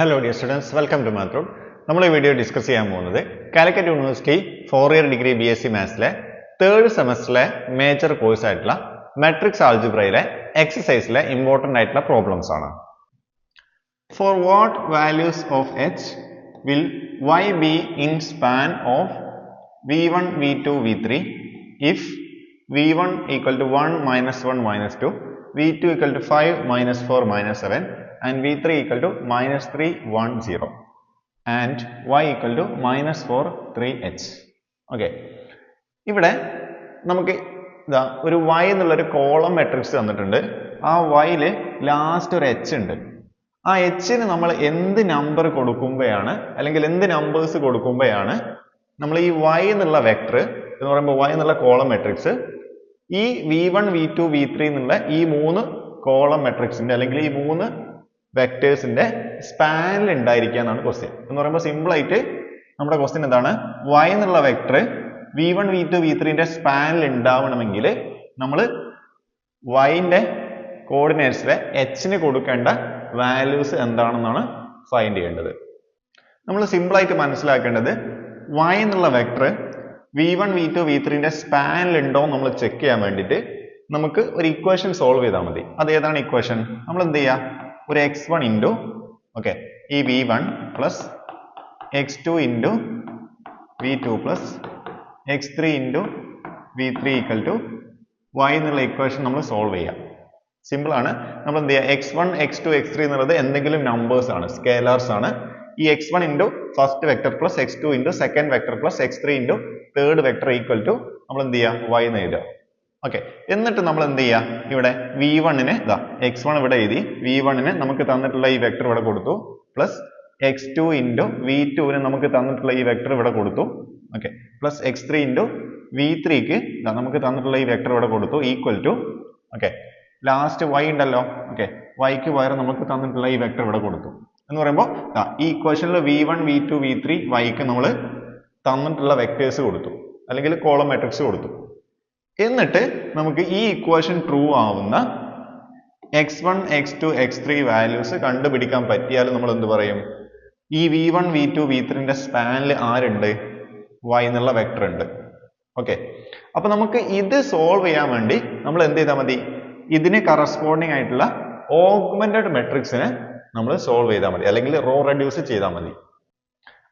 Hello dear students welcome to മാത്രം നമ്മൾ ഈ വീഡിയോ ഡിസ്കസ് ചെയ്യാൻ പോകുന്നത് Calicut university four year degree B S C മാത്സിലെ third സെമസ്റ്ററിലെ മേജർ കോഴ്സ് ആയിട്ടുള്ള മെട്രിക്സ് ആൾജിബ്രയിലെ എക്സസൈസിലെ ഇമ്പോർട്ടന്റ് ആയിട്ടുള്ള പ്രോബ്ലംസ് ആണ്. For what values of h will y be in span of v one v two v three if v one equal to one minus one minus two v two equal to five minus four minus seven v three equal to minus three one zero and y equal to minus four three h okay ഇവിടെ നമുക്ക് ഇതാ ഒരു y എന്നുള്ളൊരു column matrix തന്നിട്ടുണ്ട്. ആ വൈയിൽ last ഒരു h ഉണ്ട്. ആ എച്ചിന് നമ്മൾ എന്ത് നമ്പർ കൊടുക്കുമ്പോഴാണ് അല്ലെങ്കിൽ എന്ത് നമ്പേഴ്സ് കൊടുക്കുമ്പോഴാണ് നമ്മൾ ഈ y എന്നുള്ള വെക്ടർ എന്ന് പറയുമ്പോൾ y എന്നുള്ള കോളം മെട്രിക്സ് ഈ v one v two v three എന്നുള്ള ഈ മൂന്ന് കോളം മെട്രിക്സിന്റെ അല്ലെങ്കിൽ ഈ മൂന്ന് വെക്ടേഴ്സിന്റെ സ്പാനിൽ ഉണ്ടായിരിക്കുക എന്നാണ് ക്വസ്റ്റ്യൻ എന്ന് പറയുമ്പോൾ സിമ്പിൾ ആയിട്ട് നമ്മുടെ ക്വസ്റ്റ്യൻ എന്താണ്? y എന്നുള്ള vector v one v two v ത്രീന്റെ സ്പാനിൽ ഉണ്ടാവണമെങ്കിൽ നമ്മൾ വൈന്റെ കോർഡിനേറ്റ്സിലെ എച്ചിന് കൊടുക്കേണ്ട വാല്യൂസ് എന്താണെന്നാണ് ഫൈൻഡ് ചെയ്യേണ്ടത്. നമ്മൾ സിമ്പിൾ ആയിട്ട് മനസ്സിലാക്കേണ്ടത് y എന്നുള്ള vector v one v two v ത്രീന്റെ സ്പാനിൽ ഉണ്ടോ എന്ന് നമ്മൾ ചെക്ക് ചെയ്യാൻ വേണ്ടിയിട്ട് നമുക്ക് ഒരു ഇക്വേഷൻ സോൾവ് ചെയ്താൽ മതി. അത് ഏതാണ് ഇക്വേഷൻ നമ്മൾ എന്ത് ചെയ്യുക? ഒരു എക്സ് വൺ ഇന്റു ഓക്കെ ഈ v one plus x two into v two plus x three into v three equal to y എന്നുള്ള ഇക്വേഷൻ നമ്മൾ സോൾവ് ചെയ്യാം. സിമ്പിൾ ആണ്. നമ്മൾ എന്ത് ചെയ്യുക x one x two x three എന്നുള്ളത് എന്തെങ്കിലും നമ്പേഴ്സ് ആണ് സ്കേലാർസ് ആണ്. ഈ x one into first vector plus x two into second vector plus x three into third vector equal to നമ്മൾ എന്ത് ചെയ്യുക വൈ എന്ന് എഴുതുക. ഓക്കെ എന്നിട്ട് നമ്മൾ എന്ത് ചെയ്യുക ഇവിടെ വി നെ ഇതാ എക്സ് വൺ ഇവിടെ എഴുതി വി വണ്ണിന് നമുക്ക് തന്നിട്ടുള്ള ഈ വെക്ടർ ഇവിടെ കൊടുത്തു plus x two into v ടുവിന് നമുക്ക് തന്നിട്ടുള്ള ഈ വെക്ടർ ഇവിടെ കൊടുത്തു. Okay plus x three into v ത്രീക്ക് നമുക്ക് തന്നിട്ടുള്ള ഈ വെക്ടർ ഇവിടെ കൊടുത്തു equal to okay last y ഉണ്ടല്ലോ. Okay y ക്ക് പകരം നമുക്ക് തന്നിട്ടുള്ള ഈ വെക്ടർ ഇവിടെ കൊടുത്തു. എന്ന് പറയുമ്പോൾ ഈ ഇക്വേഷനിൽ v one v two v three വൈക്ക് നമ്മൾ തന്നിട്ടുള്ള വെക്ടേഴ്സ് കൊടുത്തു. അല്ലെങ്കിൽ കോളം മെട്രിക്സ് കൊടുത്തു. എന്നിട്ട് നമുക്ക് ഈ ഇക്വേഷൻ ട്രൂ ആവുന്ന x one x two x three values കണ്ടുപിടിക്കാൻ പറ്റിയാൽ നമ്മൾ എന്ത് പറയും? ഈ v one v two v ത്രീന്റെ സ്പാനിൽ ആരുണ്ട്? വൈ എന്നുള്ള വെക്ടർ ഉണ്ട്. ഓക്കെ അപ്പൊ നമുക്ക് ഇത് സോൾവ് ചെയ്യാൻ വേണ്ടി നമ്മൾ എന്ത് ചെയ്താൽ മതി? ഇതിന് കറസ്പോണ്ടിങ് ആയിട്ടുള്ള ഓഗ്മെന്റഡ് മെട്രിക്സിനെ നമ്മൾ സോൾവ് ചെയ്താൽ മതി. അല്ലെങ്കിൽ റോ റെഡ്യൂസ് ചെയ്താൽ മതി.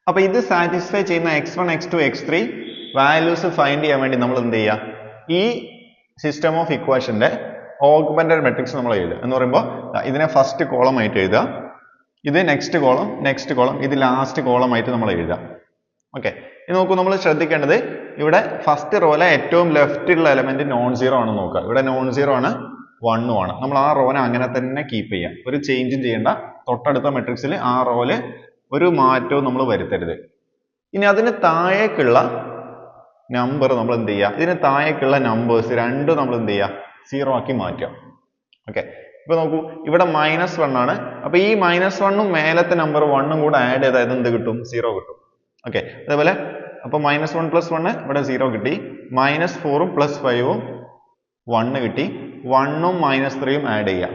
അപ്പൊ ഇത് സാറ്റിസ്ഫൈ ചെയ്യുന്ന x one x two x three values find ചെയ്യാൻ വേണ്ടി നമ്മൾ എന്ത് ചെയ്യുക ഈ സിസ്റ്റം ഓഫ് ഇക്വേഷന്റെ ഓഗ്മെന്റഡ് മെട്രിക്സ് നമ്മൾ എഴുതുക. എന്ന് പറയുമ്പോൾ ഇതിനെ ഫസ്റ്റ് കോളം ആയിട്ട് എഴുതുക. ഇത് നെക്സ്റ്റ് കോളം നെക്സ്റ്റ് കോളം ഇത് ലാസ്റ്റ് കോളം ആയിട്ട് നമ്മൾ എഴുതുക. ഓക്കെ ഇത് നോക്കൂ നമ്മൾ ശ്രദ്ധിക്കേണ്ടത് ഇവിടെ ഫസ്റ്റ് റോയിലെ ഏറ്റവും ലെഫ്റ്റിലുള്ള എലമെന്റ് നോൺ സീറോ ആണ് നോക്കുക. ഇവിടെ നോൺ സീറോ ആണ് വണ്ണും ആണ്. നമ്മൾ ആ റോനെ അങ്ങനെ തന്നെ കീപ്പ് ചെയ്യാം. ഒരു ചേഞ്ചും ചെയ്യേണ്ട. തൊട്ടടുത്ത മെട്രിക്സിൽ ആ റോയിൽ ഒരു മാറ്റവും നമ്മൾ വരുത്തരുത്. ഇനി അതിന് താഴേക്കുള്ള നമ്പർ നമ്മൾ എന്ത് ചെയ്യുക ഇതിന് താഴേക്കുള്ള നമ്പേഴ്സ് രണ്ടും നമ്മൾ എന്ത് ചെയ്യുക സീറോ ആക്കി മാറ്റുക ഓക്കെ ഇപ്പൊ നോക്കൂ ഇവിടെ മൈനസ് വൺ ആണ്. അപ്പൊ ഈ മൈനസ് വണ്ണും മേലത്തെ നമ്പർ വണ്ണും കൂടെ ആഡ് ചെയ്താൽ എന്ത് കിട്ടും? സീറോ കിട്ടും. ഓക്കെ അതേപോലെ അപ്പൊ മൈനസ് വൺ പ്ലസ് വണ്ണ് ഇവിടെ സീറോ കിട്ടി. മൈനസ് ഫോറും പ്ലസ് ഫൈവും വണ്ണ് കിട്ടി. വണ്ണും മൈനസ് ത്രീയും ആഡ് ചെയ്യാം.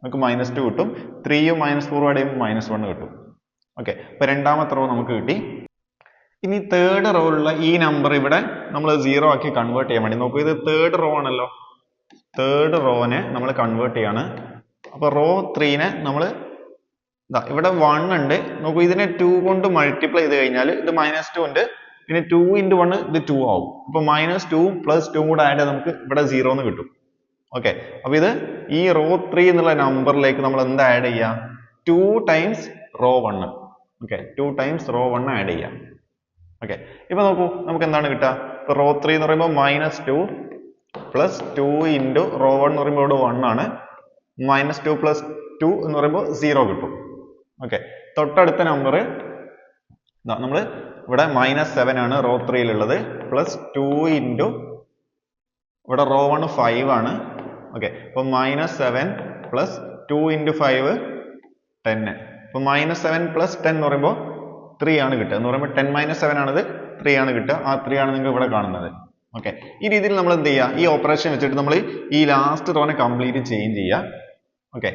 നമുക്ക് മൈനസ് ടു കിട്ടും. ത്രീയും മൈനസ് ഫോറും ആഡ് ചെയ്യുമ്പോൾ മൈനസ് വണ്ണ് കിട്ടും. ഓക്കെ അപ്പൊ രണ്ടാമത്തെ റോ നമുക്ക് കിട്ടി. ഇനി തേർഡ് റോയിലുള്ള ഈ നമ്പർ ഇവിടെ നമ്മൾ സീറോ ആക്കി കൺവേർട്ട് ചെയ്യാൻ വേണ്ടി നോക്കൂ. ഇത് തേർഡ് റോ ആണല്ലോ. തേർഡ് റോനെ നമ്മൾ കൺവേർട്ട് ചെയ്യാണ്. അപ്പോൾ റോ ത്രീനെ നമ്മൾ ഇതാ ഇവിടെ വൺ ഉണ്ട്. നോക്കൂ ഇതിനെ ടു കൊണ്ട് മൾട്ടിപ്ലൈ ചെയ്ത് കഴിഞ്ഞാൽ ഇത് മൈനസ് ടു ഉണ്ട്. പിന്നെ ടു ഇന്റു വൺ ഇത് ടു ആവും. അപ്പൊ മൈനസ് ടു പ്ലസ് ടു കൂടെ ആഡ് നമുക്ക് ഇവിടെ സീറോ എന്ന് കിട്ടും. ഓക്കെ അപ്പോൾ ഇത് ഈ റോ ത്രീ എന്നുള്ള നമ്പറിലേക്ക് നമ്മൾ എന്ത് ആഡ് ചെയ്യാം? Two times row one okay two times row one add ചെയ്യാം. ഓക്കെ ഇപ്പൊ നോക്കൂ നമുക്ക് എന്താണ് കിട്ടുക? ഇപ്പൊ റോ ത്രീ എന്ന് പറയുമ്പോൾ minus two plus two into row one എന്ന് പറയുമ്പോൾ ഇവിടെ വൺ ആണ്. മൈനസ് ടു പ്ലസ് ടു എന്ന് പറയുമ്പോൾ സീറോ കിട്ടും. ഓക്കെ തൊട്ടടുത്ത നമ്പർ നമ്മൾ ഇവിടെ മൈനസ് സെവൻ ആണ് റോ ത്രീയിലുള്ളത് പ്ലസ് ടു ഇന്റു ഇവിടെ റോ വൺ ഫൈവ് ആണ്. ഓക്കെ അപ്പൊ minus seven plus two into five ten അപ്പോൾ മൈനസ് സെവൻ പ്ലസ് ടെൻ എന്ന് പറയുമ്പോൾ ത്രീ ആണ് കിട്ടുക. എന്ന് പറയുമ്പോൾ ടെൻ മൈനസ് സെവൻ ആണത് ത്രീ ആണ് കിട്ടുക. ആ ത്രീ ആണ് നിങ്ങൾ ഇവിടെ കാണുന്നത്. ഓക്കെ ഈ രീതിയിൽ നമ്മൾ എന്ത് ചെയ്യുക? ഈ ഓപ്പറേഷൻ വെച്ചിട്ട് നമ്മൾ ഈ ലാസ്റ്റ് റോനെ കംപ്ലീറ്റ് ചേഞ്ച് ചെയ്യുക. ഓക്കെ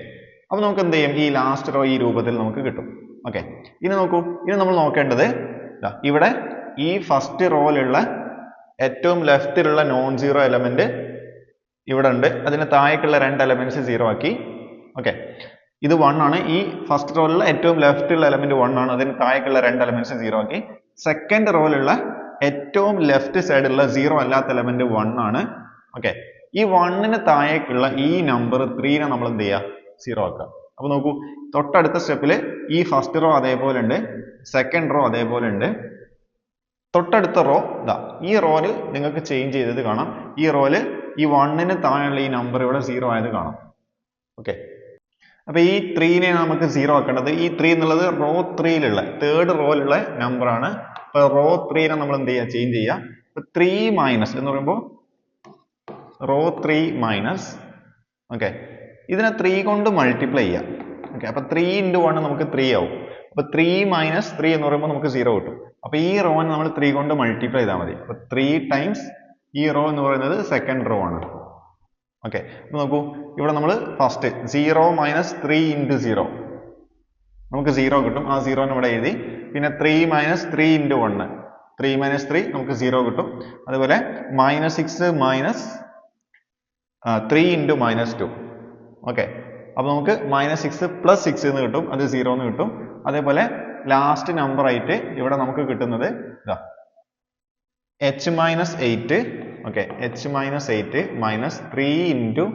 അപ്പോൾ നമുക്ക് എന്ത് ചെയ്യും? ഈ ലാസ്റ്റ് റോ ഈ രൂപത്തിൽ നമുക്ക് കിട്ടും. ഓക്കെ ഇനി നോക്കൂ. ഇനി നമ്മൾ നോക്കേണ്ടത് ഇവിടെ ഈ ഫസ്റ്റ് റോയിലുള്ള ഏറ്റവും ലെഫ്റ്റിലുള്ള നോൺ സീറോ എലമെന്റ് ഇവിടെ ഉണ്ട്. അതിന് താഴേക്കുള്ള രണ്ട് എലമെന്റ്സ് സീറോ ആക്കി. ഓക്കെ ഇത് വൺ ആണ്. ഈ ഫസ്റ്റ് റോയിലുള്ള ഏറ്റവും ലെഫ്റ്റുള്ള എലമെന്റ് വൺ ആണ്. അതിന് താഴേക്കുള്ള രണ്ട് എലമെന്റ്സ് സീറോ ആക്കി. സെക്കൻഡ് റോയിലുള്ള ഏറ്റവും ലെഫ്റ്റ് സൈഡിലുള്ള സീറോ അല്ലാത്ത എലമെന്റ് വൺ ആണ്. ഓക്കെ ഈ വണ്ണിന് താഴേക്കുള്ള ഈ നമ്പർ ത്രീനെ നമ്മൾ എന്ത് ചെയ്യുക സീറോ ആക്കുക. അപ്പൊ നോക്കൂ. തൊട്ടടുത്ത സ്റ്റെപ്പിൽ ഈ ഫസ്റ്റ് റോ അതേപോലെ ഉണ്ട്. സെക്കൻഡ് റോ അതേപോലെ ഉണ്ട്. തൊട്ടടുത്ത റോ ഇതാ ഈ റോയിൽ നിങ്ങൾക്ക് ചേഞ്ച് ചെയ്തത് കാണാം. ഈ റോയിൽ ഈ വണ്ണിന് താഴെയുള്ള ഈ നമ്പർ ഇവിടെ സീറോ ആയത് കാണാം. ഓക്കെ അപ്പൊ ഈ ത്രീനെ നമുക്ക് സീറോ ആക്കേണ്ടത് ഈ ത്രീ എന്നുള്ളത് റോ ത്രീയിലുള്ള തേർഡ് റോയിലുള്ള നമ്പർ ആണ്. അപ്പൊ റോ ത്രീനെ നമ്മൾ എന്ത് ചെയ്യുക? ചേഞ്ച് ചെയ്യുക. അപ്പോൾ ത്രീ മൈനസ് എന്ന് പറയുമ്പോൾ റോ ത്രീ മൈനസ് ഓക്കെ ഇതിനെ ത്രീ കൊണ്ട് മൾട്ടിപ്ലൈ ചെയ്യാം. ഓക്കെ അപ്പോൾ ത്രീ ഇന്റു വൺ നമുക്ക് ത്രീ ആവും. അപ്പോൾ ത്രീ മൈനസ് ത്രീ എന്ന് പറയുമ്പോൾ നമുക്ക് സീറോ കിട്ടും. അപ്പോൾ ഈ റോനെ നമ്മൾ ത്രീ കൊണ്ട് മൾട്ടിപ്ലൈ ചെയ്താൽ മതി. അപ്പോൾ ത്രീ ടൈംസ് ഈ റോ എന്ന് പറയുന്നത് സെക്കൻഡ് റോ ആണ്. ഓക്കെ അപ്പൊ നോക്കൂ. ഇവിടെ നമ്മൾ first zero minus three into zero നമുക്ക് സീറോ കിട്ടും. ആ സീറോന് ഇവിടെ എഴുതി. പിന്നെ three minus three into one three minus three നമുക്ക് സീറോ കിട്ടും. അതുപോലെ minus six minus three into minus two okay അപ്പോൾ നമുക്ക് മൈനസ് സിക്സ് പ്ലസ് സിക്സ് എന്ന് കിട്ടും. അത് സീറോ എന്ന് കിട്ടും. അതേപോലെ ലാസ്റ്റ് നമ്പർ ആയിട്ട് ഇവിടെ നമുക്ക് കിട്ടുന്നത് ഇതാ. H minus eight okay H minus eight minus three into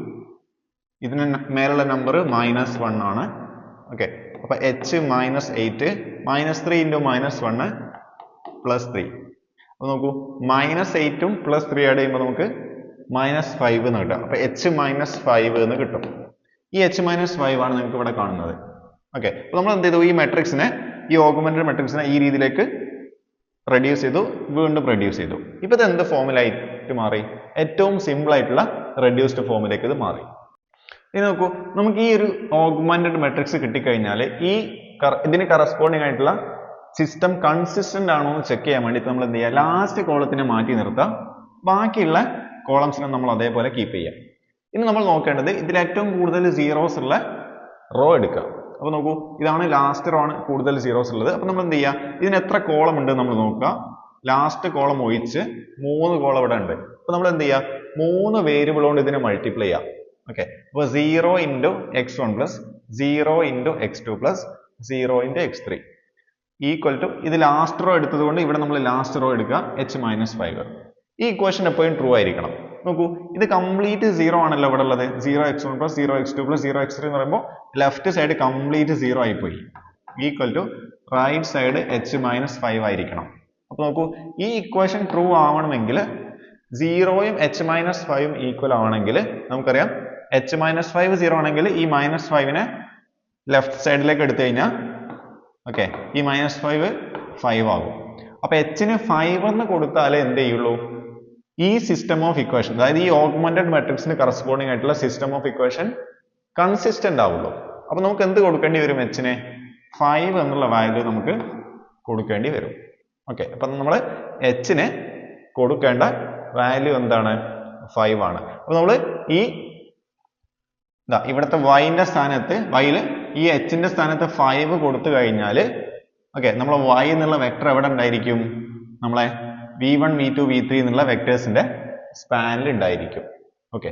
ഇതിന് മേലുള്ള നമ്പർ മൈനസ് വൺ ആണ്. ഓക്കെ അപ്പോൾ H minus eight minus three into minus one plus three അപ്പോൾ നോക്കൂ മൈനസ് എയ്റ്റും പ്ലസ് ത്രീ ആഡ് ചെയ്യുമ്പോൾ നമുക്ക് മൈനസ് ഫൈവ് എന്ന് കിട്ടും. അപ്പോൾ എച്ച് മൈനസ് ഫൈവ് എന്ന് കിട്ടും. ഈ എച്ച് മൈനസ് ഫൈവ് ആണ് നിങ്ങൾക്ക് ഇവിടെ കാണുന്നത്. ഓക്കെ അപ്പോൾ നമ്മൾ എന്ത് ചെയ്തു? ഈ മെട്രിക്സിനെ ഈ ഓഗ്മെന്റഡ് മെട്രിക്സിനെ ഈ രീതിയിലേക്ക് റെഡ്യൂസ് ചെയ്തു വീണ്ടും റെഡ്യൂസ് ചെയ്തു. ഇപ്പോൾ ഇത് എന്ത് ഫോമിലായിട്ട് മാറി. ഏറ്റവും സിമ്പിൾ ആയിട്ടുള്ള റെഡ്യൂസ്ഡ് ഫോമിലേക്ക് ഇത് മാറി. ഇനി നോക്കൂ നമുക്ക് ഈ ഒരു ഓഗ്മെന്റഡ് മെട്രിക്സ് കിട്ടിക്കഴിഞ്ഞാൽ ഈ ഇതിന് കറസ്പോണ്ടിങ് ആയിട്ടുള്ള സിസ്റ്റം കൺസിസ്റ്റന്റ് ആണോ എന്ന് ചെക്ക് ചെയ്യാൻ വേണ്ടി നമ്മൾ എന്ത് ചെയ്യുക ലാസ്റ്റ് കോളത്തിനെ മാറ്റി നിർത്താം. ബാക്കിയുള്ള കോളംസിനെ നമ്മൾ അതേപോലെ കീപ്പ് ചെയ്യാം. ഇനി നമ്മൾ നോക്കേണ്ടത് ഇതിൽ ഏറ്റവും കൂടുതൽ സീറോസ് ഉള്ള റോ എടുക്കുക അപ്പൊ നോക്കൂ ഇതാണ് ലാസ്റ്റ് റോ ആണ് കൂടുതൽ സീറോസ് ഉള്ളത്. അപ്പൊ നമ്മൾ എന്ത് ചെയ്യുക ഇതിന് എത്ര കോളം ഉണ്ട് നമ്മൾ നോക്കുക ലാസ്റ്റ് കോളം ഒഴിച്ച് മൂന്ന് കോളം ഇവിടെ ഉണ്ട്. അപ്പൊ നമ്മൾ എന്ത് ചെയ്യുക മൂന്ന് വേരിയബിൾ കൊണ്ട് ഇതിനെ മൾട്ടിപ്ലൈ ചെയ്യാം. ഓക്കെ അപ്പൊ zero into x one plus zero into x two plus zero into x three equal to ഇത് ലാസ്റ്റ് റോ എടുത്തത് കൊണ്ട് ഇവിടെ നമ്മൾ ലാസ്റ്റ് റോ എടുക്കുക. എച്ച് മൈനസ് ഫൈവ് ഈ ഇക്വേഷൻ എപ്പോഴും ട്രൂ ആയിരിക്കണം. നോക്കൂ ഇത് കംപ്ലീറ്റ് സീറോ ആണല്ലോ ഇവിടെ ഉള്ളത്. Zero x one plus zero x two plus zero x three എന്ന് പറയുമ്പോൾ ലെഫ്റ്റ് സൈഡ് കംപ്ലീറ്റ് സീറോ ആയിപ്പോയി. Equal to right side h minus five ആയിരിക്കണം. അപ്പൊ നോക്കൂ ഈ ഇക്വേഷൻ ട്രൂ ആവണമെങ്കിൽ സീറോയും എച്ച് മൈനസ് ഫൈവും ഈക്വൽ ആവണമെങ്കിൽ നമുക്കറിയാം എച്ച് മൈനസ് ഫൈവ് സീറോ ആണെങ്കിൽ ഈ മൈനസ് ഫൈവിനെ ലെഫ്റ്റ് സൈഡിലേക്ക് എടുത്തു കഴിഞ്ഞാൽ ഓക്കെ ഈ മൈനസ് ഫൈവ് ഫൈവ് ആകും. അപ്പൊ എച്ചിന് ഫൈവ് എന്ന് കൊടുത്താലേ എന്ത് ചെയ്യുള്ളൂ? ഈ സിസ്റ്റം ഓഫ് ഇക്വേഷൻ അതായത് ഈ ഓഗ്മെന്റഡ് മെട്രിക്സിന് കറസ്പോണ്ടിങ് ആയിട്ടുള്ള സിസ്റ്റം ഓഫ് ഇക്വേഷൻ കൺസിസ്റ്റന്റ് ആവുള്ളൂ. അപ്പോൾ നമുക്ക് എന്ത് കൊടുക്കേണ്ടി വരും എച്ചിന് ഫൈവ് എന്നുള്ള വാല്യൂ നമുക്ക് കൊടുക്കേണ്ടി വരും. ഓക്കെ അപ്പം നമ്മൾ എച്ചിന് കൊടുക്കേണ്ട വാല്യൂ എന്താണ്? ഫൈവ് ആണ്. അപ്പോൾ നമ്മൾ ഈ ഇതാ ഇവിടുത്തെ വൈന്റെ സ്ഥാനത്ത് വൈയിൽ ഈ എച്ചിന്റെ സ്ഥാനത്ത് ഫൈവ് കൊടുത്തു കഴിഞ്ഞാൽ ഓക്കെ നമ്മൾ വൈ എന്നുള്ള വെക്ടർ എവിടെ ഉണ്ടായിരിക്കും? നമ്മളെ v one v two v three എന്നുള്ള വെക്ടേഴ്സിന്റെ സ്പാനിൽ ഉണ്ടായിരിക്കും. ഓക്കെ